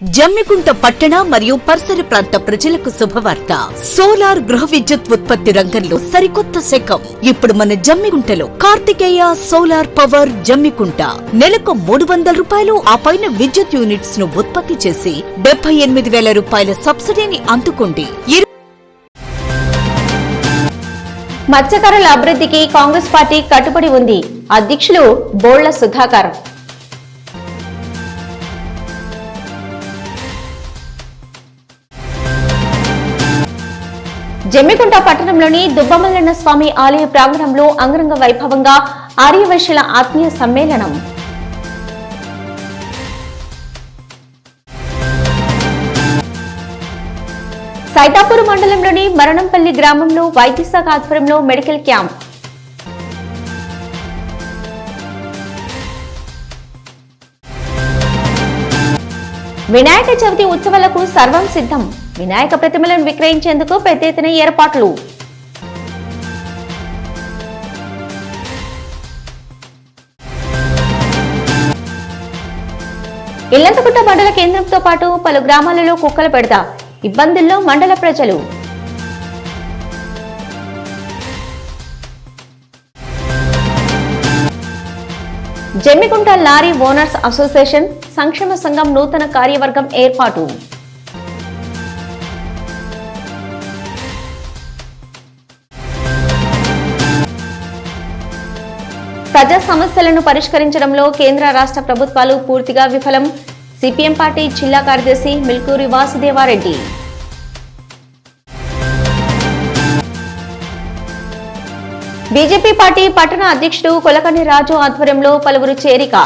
జమ్మికుంట పట్టణ మరియు పరిసర ప్రాంత ప్రజలకు శుభవార్త. సోలార్ గృహ విద్యుత్ ఉత్పత్తి రంగంలో సరికొత్త శకం. ఇప్పుడు మన జమ్మికుంటలో కార్తికేయ సోలార్ పవర్ జమ్మికుంట. నెలకు మూడు వందల రూపాయలు ఆ పైన విద్యుత్ యూనిట్స్ను ఉత్పత్తి చేసి డెబ్బై ఎనిమిది వేల రూపాయల సబ్సిడీని అందుకోండి. మత్స్యకారుల అభివృద్ధికి కాంగ్రెస్ పార్టీ కట్టుబడి ఉంది. అధ్యక్షులు బోళ్ళ సుధాకర్. జమ్మికుంట పట్టణంలోని దుబ్బమల్లన్న స్వామి ఆలయ ప్రాంగణంలో అంగరంగ వైభవంగా ఆర్యవైశ్యుల ఆత్మీయ సమ్మేళనం. సైతాపూర్ మండలంలోని మరణంపల్లి గ్రామంలో వైద్యశాఖ ఆధ్వర్యంలో మెడికల్ క్యాంప్. వినాయక చవితి ఉత్సవాలకు సర్వం సిద్ధం. వినాయక ప్రతిమలను విక్రయించేందుకు పెద్ద ఎత్తున ఏర్పాట్లు. ఇల్లంతకుంట మండల కేంద్రంతో పాటు పలు గ్రామాలలో కుక్కలు పెడతా. ఇబ్బందుల్లో మండల ప్రజలు. జమ్మికుంట లారీ ఓనర్స్ అసోసియేషన్ సంక్షేమ సంఘం నూతన కార్యవర్గం ఏర్పాటు. ప్రజా సమస్యలను పరిష్కరించడంలో కేంద్ర రాష్ట్ర ప్రభుత్వాలు పూర్తిగా విఫలం. సిపిఎం పార్టీ జిల్లా కార్యదర్శి మిల్కూరి వాసుదేవారెడ్డి. బీజేపీ పార్టీ పట్టణ అధ్యక్షుడు కొలకని రాజు ఆధ్వర్యంలో పలువురు చేరిక.